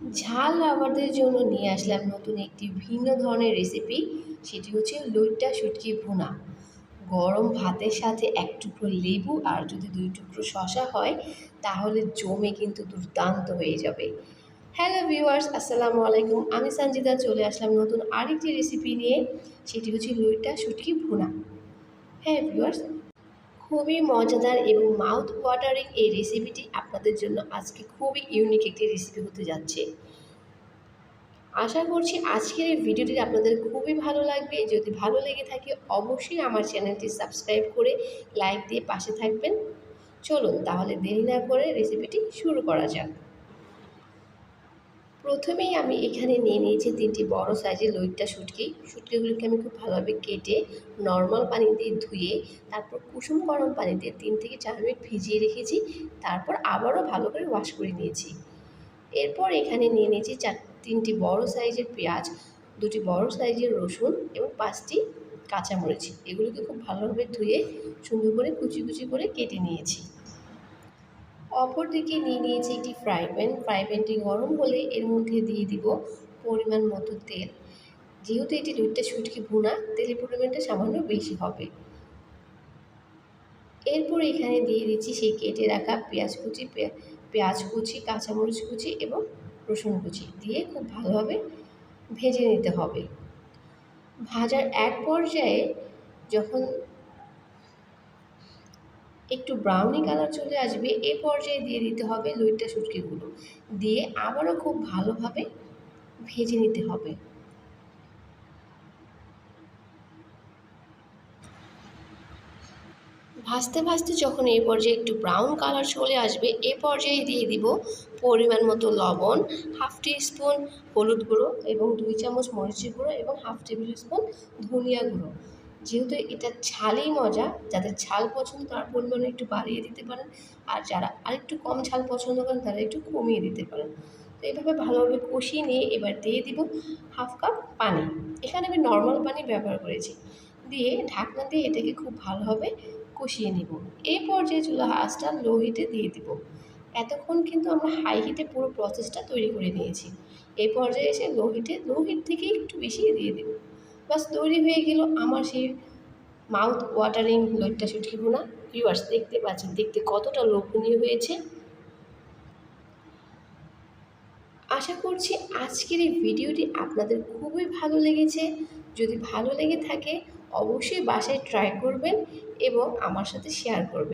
ঝাল লাভারদের জন্য নিয়ে আসলাম নতুন একটি ভিন্ন ধরনের রেসিপি সেটি হচ্ছে লইট্টা শুটকি ভুনা। গরম ভাতের সাথে এক টুকরো লেবু আর যদি দুই টুকরো শশা হয়, তাহলে জমে কিন্তু দুর্দান্ত হয়ে যাবে। হ্যালো ভিউয়ার্স আসসালামু আলাইকুম। আমি সঞ্জিতা চলে আসলাম নতুন আরেকটি রেসিপি নিয়ে, সেটি হচ্ছে লইট্টা শুটকি ভুনা। হ্যাঁ ভিউয়ার্স খুবই মজাদার এবং মাউথ ওয়াটারিং এই রেসিপিটি আপনাদের জন্য আজকে খুবই ইউনিক একটি রেসিপি হতে যাচ্ছে। আশা করছি আজকের এই ভিডিওটি আপনাদের খুবই ভালো লাগবে। যদি ভালো লেগে থাকে, অবশ্যই আমার চ্যানেলটি সাবস্ক্রাইব করে লাইক দিয়ে পাশে থাকবেন। চলুন তাহলে দেরি না করে রেসিপিটি শুরু করা যাক। প্রথমেই আমি এখানে নিয়ে নিয়েছি তিনটি বড় সাইজের লইট্টা শুটকি শুটকিগুলোকে আমি খুব ভালোভাবে কেটে নর্মাল পানি দিয়ে ধুয়ে, তারপর কুসুম গরম পানিতে তিন থেকে চার মিনিট ভিজিয়ে রেখেছি, তারপর আবারও ভালো করে ওয়াশ করে নিয়েছি। এরপর এখানে নিয়ে নিয়েছি চার, তিনটি বড় সাইজের পেঁয়াজ, দুটি বড় সাইজের রসুন এবং পাঁচটি কাঁচামরিচ। এগুলোকে খুব ভালোভাবে ধুয়ে সুন্দর করে কুচি কুচি করে কেটে নিয়েছি। অপর দিকে নিয়ে নিয়েছি একটি ফ্রাই প্যান। ফ্রাই প্যানটি গরম হলে এর মধ্যে দিয়ে দিব পরিমাণ মতো তেল। যেহেতু এটি দুইটা শুটকি ভুনা, তেলের পরিমাণটা সামান্য বেশি হবে। এরপর এখানে দিয়ে দিচ্ছি সেই কেটে রাখা পেঁয়াজ কুচি পেঁয়াজ কুচি, কাঁচামরিচ কুচি এবং রসুন কুচি দিয়ে খুব ভালোভাবে ভেজে নিতে হবে। ভাজার এক পর্যায়ে যখন একটু ব্রাউনি কালার চলে আসবে, এ পর্যায়ে দিয়ে দিতে হবে লইট্টা শুটকিগুলো। দিয়ে আবারও খুব ভালোভাবে ভেজে নিতে হবে। ভাজতে ভাজতে যখন এই পর্যায়ে একটু ব্রাউন কালার চলে আসবে, এ পর্যায়ে দিয়ে দিব পরিমাণ মতো লবণ হাফ টি স্পুন হলুদ গুঁড়ো এবং দুই চামচ মরিচের গুঁড়ো এবং হাফ টেবিল স্পুন ধনিয়া গুঁড়ো। যেহেতু এটা ঝালই মজা, যাদের ঝাল পছন্দ তার পরিমাণে একটু বাড়িয়ে দিতে পারেন। আর যারা আরেকটু কম ঝাল পছন্দ করেন তারা একটু কমিয়ে দিতে পারেন। তো এইভাবে ভালোভাবে কষিয়ে নিয়ে এবার দিয়ে দিব হাফ কাপ পানি। এখানে আমি নর্মাল পানি ব্যবহার করেছি। দিয়ে ঢাকনা দিয়ে এটাকে খুব ভালোভাবে কষিয়ে নিব। এই পর্যায়ে চুলা আঁচটা লো হিটে দিয়ে দিব। এতক্ষণ কিন্তু আমরা হাই হিটে পুরো প্রসেসটা তৈরি করে নিয়েছি। এই পর্যায়ে এসে লো হিটে লো হিট থেকে একটু বেশি দিয়ে দেবো। বাস তৈরি হয়ে গেল। আমার সেই মাউথ ওয়াটারিং লইট্টা শুটকি ভুনা ভিউয়ার্স দেখতে পাচ্ছেন, দেখতে কতটা লোভনীয় হয়েছে। আশা করছি আজকের এই ভিডিওটি আপনাদের খুবই ভালো লেগেছে। যদি ভালো লেগে থাকে, অবশ্যই বাসায় ট্রাই করবেন এবং আমার সাথে শেয়ার করবেন।